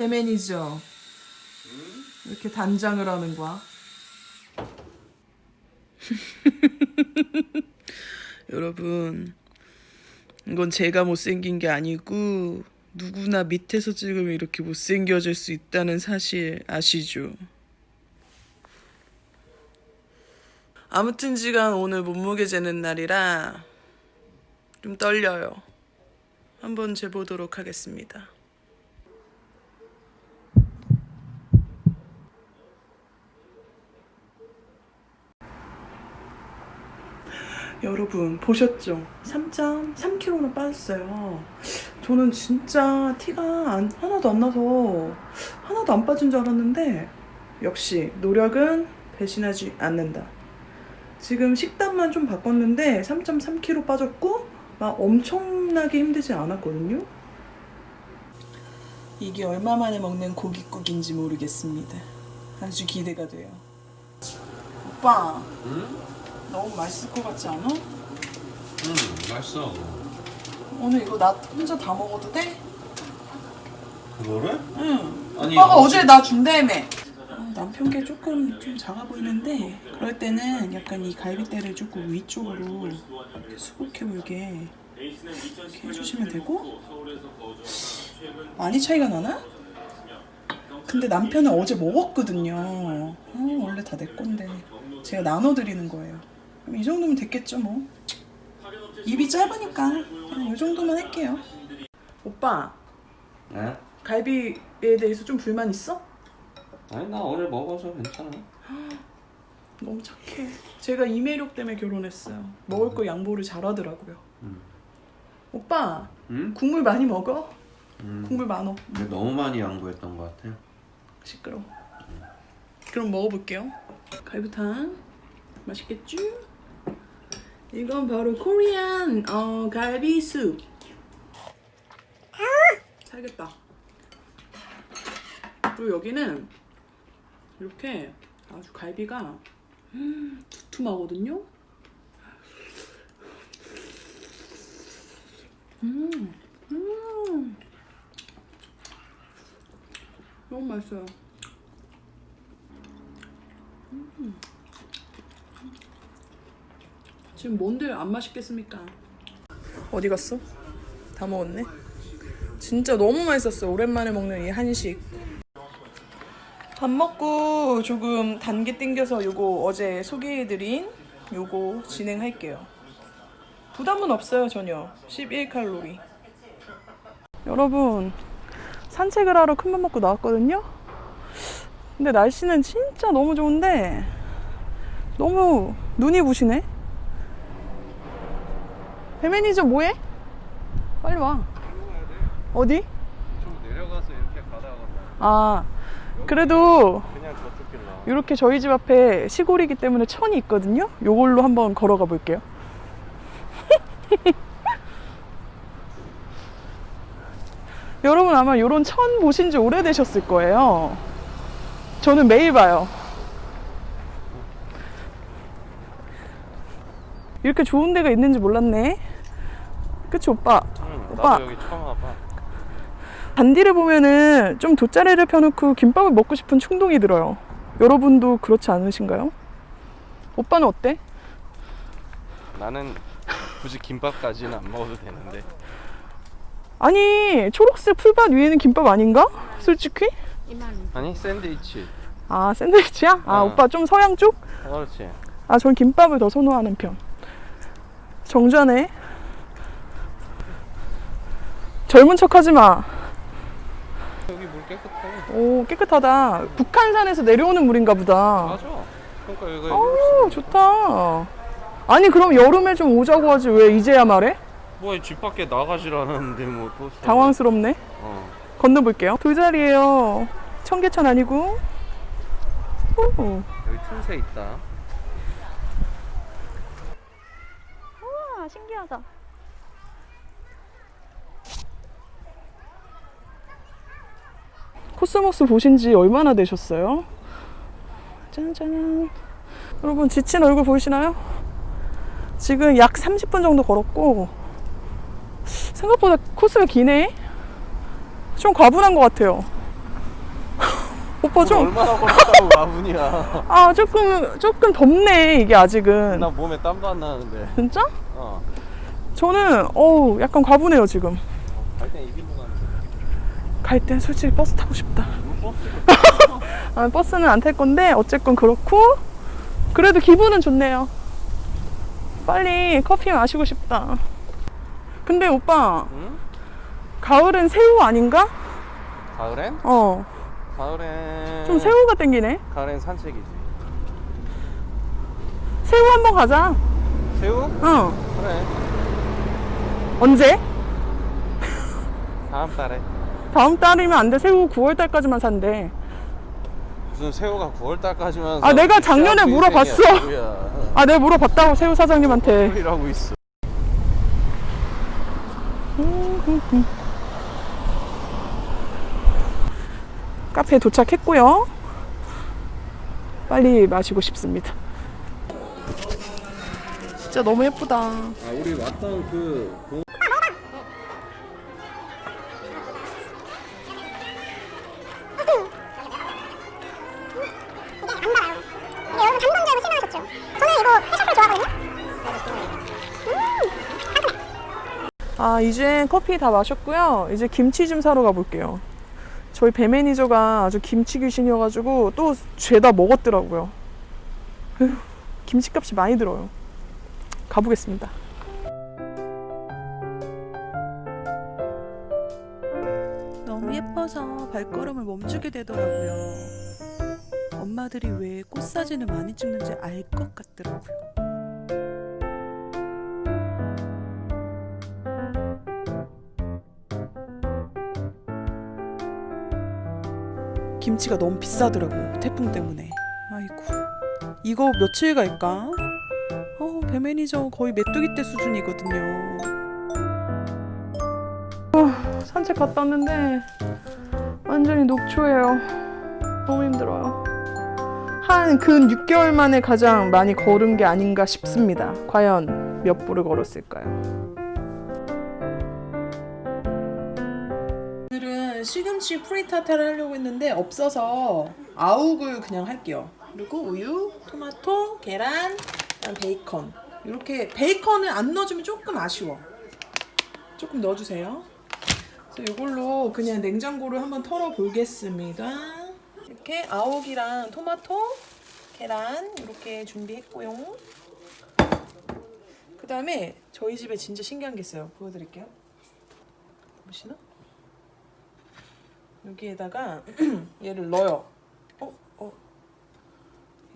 대맨이죠. 이렇게 단장을 하는 거야. 여러분, 이건 제가 못생긴 게 아니고 누구나 밑에서 찍으면 이렇게 못생겨질 수 있다는 사실 아시죠? 아무튼 지간 오늘 몸무게 재는 날이라 좀 떨려요. 한번 재보도록 하겠습니다. 여러분 보셨죠? 3.3kg나 빠졌어요. 저는 진짜 티가 안- 하나도 안 나서 하나도 안 빠진 줄 알았는데 역시 노력은 배신하지 않는다. 지금 식단만 좀 바꿨는데 3.3kg 빠졌고 막 엄청나게 힘들지 않았거든요. 이게 얼마 만에 먹는 고깃국인지 모르겠습니다. 아주 기대가 돼요. 오빠, 너무 맛있을 것 같지 않아? 음 맛있어 오늘 이거 나 혼자 다 먹어도 돼? 그거를? 응. 아니, 오빠가 어제- 나 준다며. 어, 남편 게 조금 좀 작아 보이는데 그럴 때는 약간 이 갈비뼈를 조금 위쪽으로 이렇게 수북해 보이게 이렇게 해주시면 되고 많이 차이가 나나? 근데 남편은 어제 먹었거든요. 어, 원래 다 내 건데 제가 나눠드리는 거예요. 그럼 이 정도면 됐겠죠 뭐. 입이 짧으니까 그냥 이 정도만 할게요. 오빠 네? 갈비에 대해서 좀 불만 있어? 아니 나 오늘 먹어서 괜찮아 너무 착해. 제가 이 매력 때문에 결혼했어요. 먹을 거 양보를 잘하더라고요. 음. 오빠 응? 국물 많이 먹어? 음. 국물 많어. 근데 너무 많이 양보했던 것 같아요 시끄러. 그럼 먹어볼게요. 갈비탕 맛있겠죠? 이건 바로 코리안 어, 갈비 숲. 살겠다. 그리고 여기는 이렇게 아주 갈비가 음, 두툼하거든요. 음, 음, 너무 맛있어요. 지금 뭔데 안 맛있겠습니까? 어디 갔어? 다 먹었네. 진짜 너무 맛있었어. 오랜만에 먹는 이 한식. 밥 먹고 조금 단계 땡겨서 요거 어제 소개해드린 요거 진행할게요. 부담은 없어요 전혀. 11칼로리. 여러분 산책을 하러 큰맘 먹고 나왔거든요. 근데 날씨는 진짜 너무 좋은데 너무 눈이 부시네. 배매니저 뭐해? 빨리 와. 어디? 좀 내려가서 이렇게 가다가 아 그래도 그냥 저쪽 길로 나와 이렇게 저희 집 앞에 시골이기 때문에 천이 있거든요. 요걸로 한번 걸어가 볼게요. 여러분 아마 이런 천 보신 지 오래되셨을 거예요. 저는 매일 봐요. 이렇게 좋은 데가 있는지 몰랐네. 그치 오빠? 응 오빠. 나도 여기 처음 와봐 반디를 보면은 좀 돗자리를 펴놓고 김밥을 먹고 싶은 충동이 들어요. 여러분도 그렇지 않으신가요? 오빠는 어때? 나는 굳이 김밥까지는 안 먹어도 되는데 아니 초록색 풀밭 위에는 김밥 아닌가? 솔직히? 아니 샌드위치 아 샌드위치야? 아 어. 오빠 좀 서양 쪽? 그렇지 아 전 김밥을 더 선호하는 편. 정전해. 젊은 척 하지 마. 여기 물 깨끗해 오 깨끗하다. 북한산에서 내려오는 물인가 보다. 맞아 그러니까 여기 오 좋다. 아니 그럼 여름에 좀 오자고 하지 왜 이제야 말해? 뭐집 밖에 나가지라는데 뭐 또 당황스럽네. 어 건너볼게요. 돌자리예요. 청계천 아니고. 오. 여기 틈새 있다 우와 신기하다. 코스모스 보신 지 얼마나 되셨어요? 짠짠. 여러분 지친 얼굴 보이시나요? 지금 약 30분 정도 걸었고 생각보다 코스가 기네. 좀 과분한 것 같아요. 오빠 좀, 얼마나 걸었다고 마분이야. 아, 조금, 조금 덥네, 이게 아직은. 나 몸에 땀도 안 나는데. 진짜? 어. 저는, 어우, 약간 과분해요, 지금. 갈땐 이 길로 가는데. 갈 땐 솔직히 버스 타고 싶다. 뭐 아, 버스는 안 탈 건데, 어쨌건 그렇고, 그래도 기분은 좋네요. 빨리 커피 마시고 싶다. 근데 오빠, 응? 가을은 새우 아닌가? 가을엔? 어, 가을엔. 좀 새우가 땡기네. 가을엔 산책이지. 새우 한번 가자. 새우? 어, 그래. 언제? 다음 달에. 다음 달이면 안 돼. 새우 9월 달까지만 산대. 무슨 새우가 9월 달까지만. 아, 내가 작년에 물어봤어. 아, 내가 물어봤다고 새우 사장님한테. 소리라고 있어. 카페에 도착했고요. 빨리 마시고 싶습니다. 진짜 너무 예쁘다. 아, 우리 왔던 그. 동... 이게 여러분 단번적으로 실망하셨죠? 저는 이거 패션을 좋아하거든요. 아, 이제 커피 다 마셨고요. 이제 김치 좀 사러 가볼게요. 저희 배 매니저가 아주 김치 귀신이어가지고 또 죄다 먹었더라고요. 에휴, 김치값이 많이 들어요. 가보겠습니다. 너무 예뻐서 발걸음을 멈추게 되더라고요. 엄마들이 왜 꽃사진을 많이 찍는지 알 것 같더라고요. 김치가 너무 비싸더라고요. 태풍 때문에. 아이고. 이거 며칠 갈까? 어, 배 매니저 거의 메뚜기 때 수준이거든요. 어, 산책 갔다 왔는데 완전히 녹초예요. 너무 힘들어요. 한 근 6개월 만에 가장 많이 걸은 게 아닌가 싶습니다. 과연 몇 보를 걸었을까요? 오늘은 시금치 프리타타를 하려고 했는데 없어서 아욱을 그냥 할게요. 그리고 우유, 토마토, 계란, 베이컨. 이렇게 베이컨을 안 넣어주면 조금 아쉬워. 조금 넣어주세요. 그래서 이걸로 그냥 냉장고를 한번 털어 보겠습니다. 이렇게 아욱이랑 토마토, 계란 이렇게 준비했고요. 그 다음에 저희 집에 진짜 신기한 게 있어요. 보여드릴게요. 보시나? 여기에다가 얘를 넣어요. 어, 어.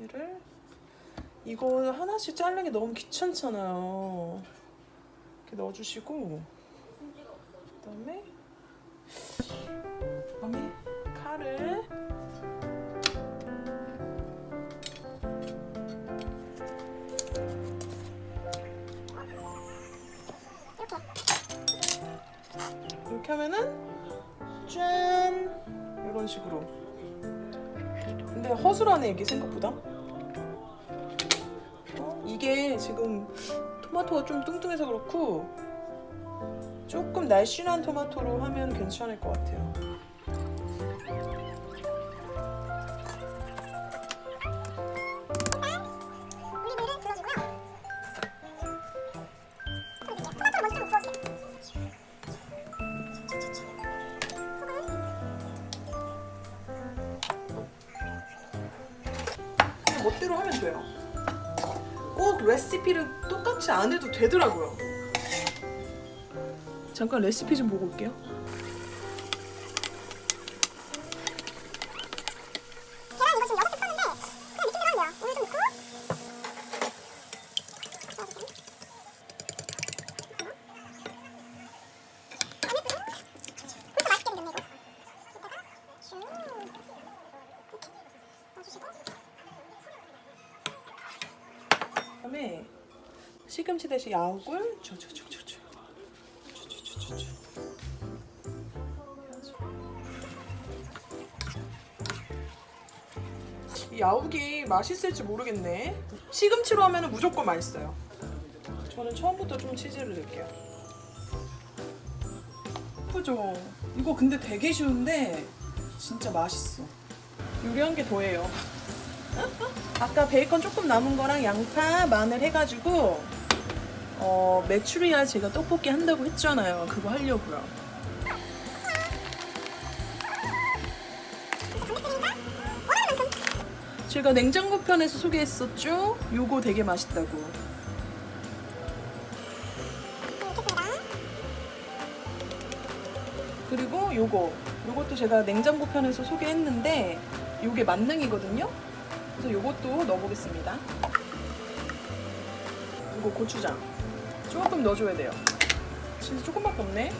얘를 이거 하나씩 자르기 너무 귀찮잖아요. 이렇게 넣어주시고 그다음에 그다음에 칼을 이렇게 하면은 짠 이런 식으로 근데 허술하네 이게 생각보다 어? 이게 지금 토마토가 좀 뚱뚱해서 그렇고 조금 날씬한 토마토로 하면 괜찮을 것 같아요 안 해도 되더라고요. 잠깐 레시피 좀 보고 올게요 계란 이거 지금 여섯 개 썼는데 그냥 느낌 들어요. 우유 좀 넣고. 진짜 맛있게 생겼네 이거. 여기다가 쭉 이렇게 넣어주시고 그다음에 시금치 대신 야옥을 저저저저저 이 야옥이 맛있을지 모르겠네. 시금치로 하면 무조건 맛있어요. 저는 처음부터 좀 치즈를 넣을게요. 예쁘죠? 이거 근데 되게 쉬운데 진짜 맛있어. 요리한 게 더해요. 아까 베이컨 조금 남은 거랑 양파, 마늘 해가지고 어, 메추리알 제가 떡볶이 한다고 했잖아요. 그거 하려고요. 제가 냉장고 편에서 소개했었죠? 요거 되게 맛있다고. 그리고 요거 요것도 제가 냉장고 편에서 소개했는데 요게 만능이거든요 그래서 요것도 넣어보겠습니다 요거 고추장. 조금 넣어줘야 돼요. 진짜 조금밖에 없네.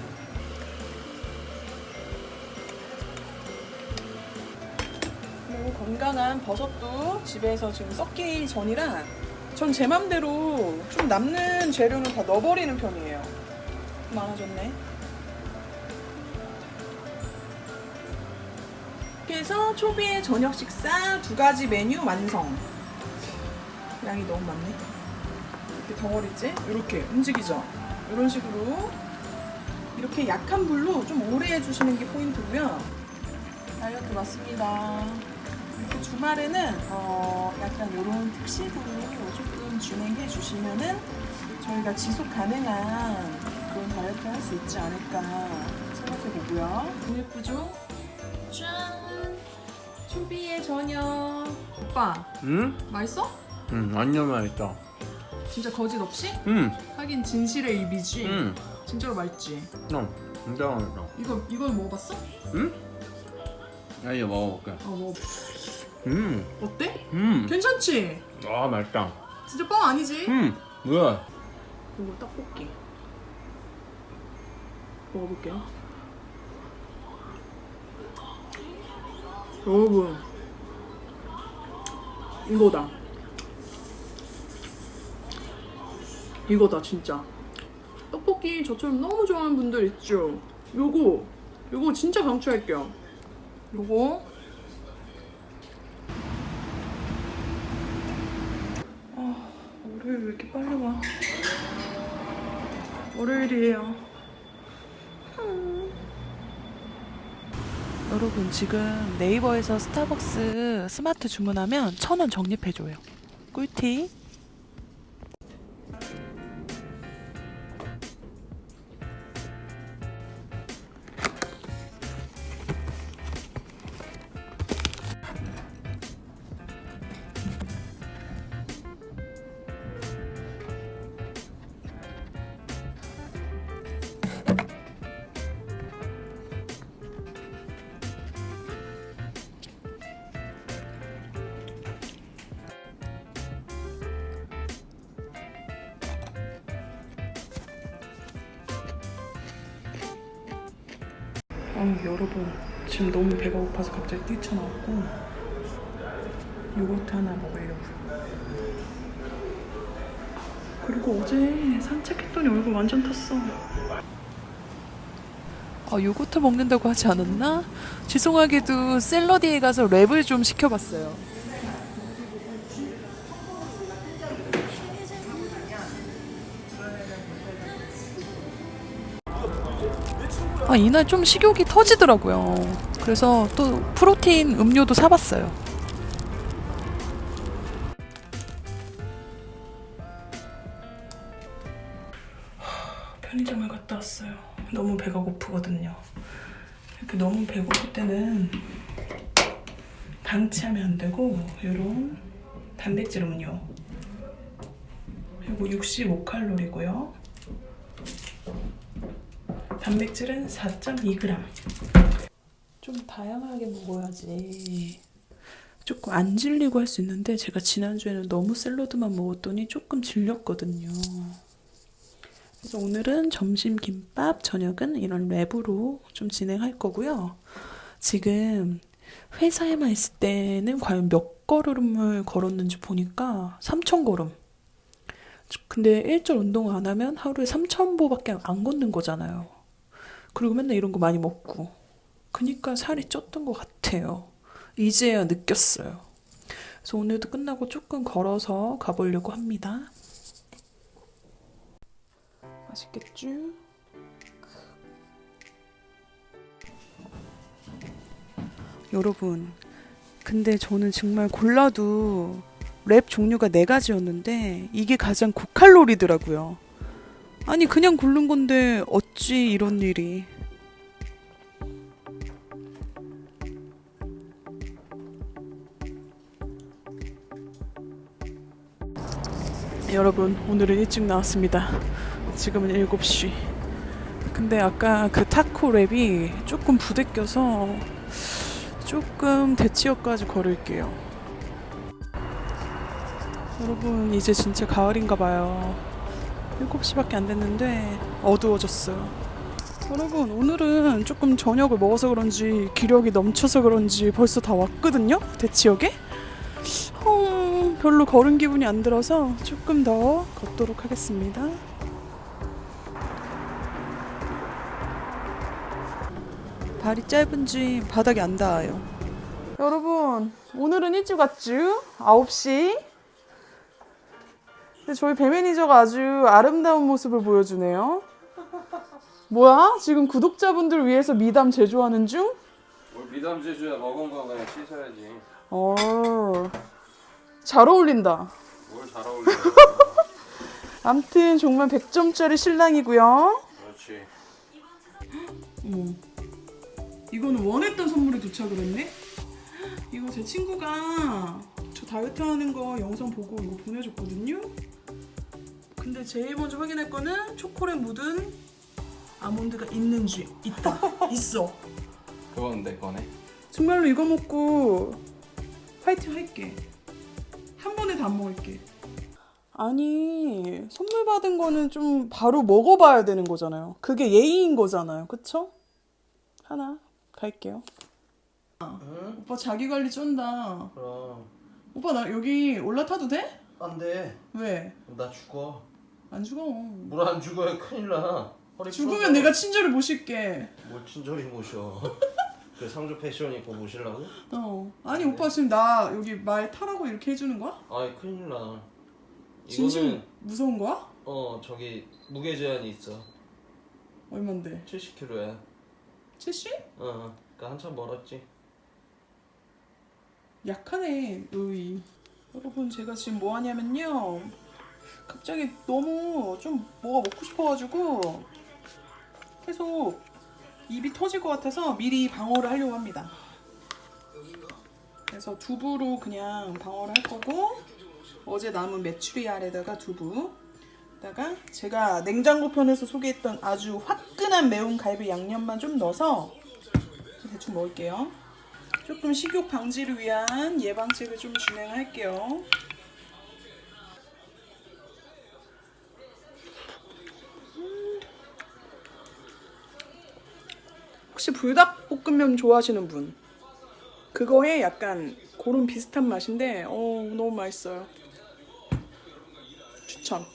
그리고 건강한 버섯도 집에서 지금 썩기 전이라 전 제 맘대로 좀 남는 재료는 다 넣어버리는 편이에요. 많아졌네. 해서 초비의 저녁 식사 두 가지 메뉴 완성. 양이 너무 많네. 이렇게 덩어리째 이렇게 움직이죠. 이런 식으로 이렇게 약한 불로 좀 오래 해주시는 게 포인트고요. 다이어트 맞습니다. 이렇게 주말에는 어, 약간 이런 특식으로 조금 진행해 주시면은 저희가 지속 가능한 그런 다이어트 할 수 있지 않을까 생각해 보고요. 너무 예쁘죠? 짠! 초비의 저녁. 오빠, 응? 맛있어? 응 완전 맛있다 진짜 거짓 없이? 응 하긴 진실의 입이지. 응. 진짜로 맛있지. 어 진짜 맛있다 이거 이걸 먹어봤어? 응? 야 이거 먹어볼게 어, 뭐 음, 어때? 음. 괜찮지? 아 맛있다 진짜 뻥 아니지? 음 뭐야 이거 떡볶이. 먹어볼게요. 여러분, 이거다. 이거다 진짜. 떡볶이 저처럼 너무 좋아하는 분들 있죠. 요거, 요거 진짜 강추할게요. 요거. 아, 월요일 왜 이렇게 빨리 와? 월요일이에요. 여러분 지금 네이버에서 스타벅스 스마트 주문하면 천 원 적립해줘요. 꿀팁. 여러분 지금 너무 배가 고파서 갑자기 뛰쳐나왔고 요거트 하나 먹으려고 그리고 어제 산책했더니 얼굴 완전 탔어. 아 요거트 먹는다고 하지 않았나? 죄송하게도 샐러디에 가서 랩을 좀 시켜봤어요 아, 이날 좀 식욕이 터지더라고요. 그래서 또 프로테인 음료도 사봤어요. 편의점을 갔다 왔어요. 너무 배가 고프거든요. 이렇게 너무 배고플 때는 방치하면 안 되고 이런 단백질 음료. 그리고 65칼로리고요. 단백질은 4.2g. 좀 다양하게 먹어야지. 조금 안 질리고 할 수 있는데 제가 지난주에는 너무 샐러드만 먹었더니 조금 질렸거든요. 그래서 오늘은 점심 김밥, 저녁은 이런 랩으로 좀 진행할 거고요. 지금 회사에만 있을 때는 과연 몇 걸음을 걸었는지 보니까 3,000걸음. 근데 일절 운동을 안 하면 하루에 3,000보밖에 안 걷는 거잖아요. 그리고 맨날 이런 거 많이 먹고. 그니까 살이 쪘던 것 같아요. 이제야 느꼈어요. 그래서 오늘도 끝나고 조금 걸어서 가보려고 합니다. 맛있겠죠? 여러분, 근데 저는 정말 골라도 랩 종류가 네 가지였는데 이게 가장 고칼로리더라고요. 아니 그냥 고른 건데 어찌 이런 일이. 여러분 오늘은 일찍 나왔습니다. 지금은 7시. 근데 아까 그 타코 랩이 조금 부대껴서 조금 대치역까지 걸을게요. 여러분 이제 진짜 가을인가 봐요. 7시밖에 안 됐는데 어두워졌어요. 여러분 오늘은 조금 저녁을 먹어서 그런지 기력이 넘쳐서 그런지 벌써 다 왔거든요. 대치역에. 어, 별로 걸은 기분이 안 들어서 조금 더 걷도록 하겠습니다. 발이 짧은지 바닥이 안 닿아요. 여러분, 오늘은 일찍 왔죠? 9시. 근데 저희 배 매니저가 아주 아름다운 모습을 보여주네요. 뭐야? 지금 구독자분들 위해서 미담 제조하는 중? 뭘 미담 제주야 먹은 거 그냥 씻어야지. 어, 잘 어울린다. 뭘 잘 어울려. 암튼 정말 100점짜리 신랑이고요. 그렇지. 어머. 이거는 원했던 선물이 도착을 했네? 이거 제 친구가 저 다이어트 하는 거 영상 보고 이거 보내줬거든요? 근데 제일 먼저 확인할 거는 초콜릿 묻은 아몬드가 있는지 있다 있어 그건 내 거네. 정말로 이거 먹고 파이팅 할게 한 번에 다 먹을게 아니 선물 받은 거는 좀 바로 먹어봐야 되는 거잖아요 그게 예의인 거잖아요 그쵸? 하나 갈게요 응? 오빠 자기 관리 쩐다 그럼 오빠 나 여기 올라타도 돼? 안 돼 왜? 나 죽어 안 죽어. 물 안 죽어야 큰일 나. 허리 죽으면 부러져. 내가 친절히 모실게. 뭘 친절히 모셔. 그 상주 패션 입고 모실라고? 어. 아니 오빠 지금 나 여기 말 타라고 이렇게 해주는 거야? 아이 큰일 나. 진심 이거는 무서운 거야? 어 저기 무게 제한이 있어. 얼만데? 70kg야 70? 어 그니까 한참 멀었지. 약하네 의이. 여러분 제가 지금 뭐 하냐면요 갑자기 너무 좀 뭐가 먹고 싶어가지고 계속 입이 터질 것 같아서 미리 방어를 하려고 합니다. 그래서 두부로 그냥 방어를 할 거고 어제 남은 메추리알에다가 두부. 다가 제가 냉장고 편에서 소개했던 아주 화끈한 매운 갈비 양념만 좀 넣어서 대충 먹을게요. 조금 식욕 방지를 위한 예방책을 좀 진행할게요. 혹시 불닭볶음면 좋아하시는 분? 그거에 약간 고런 비슷한 맛인데 어 너무 맛있어요. 추천.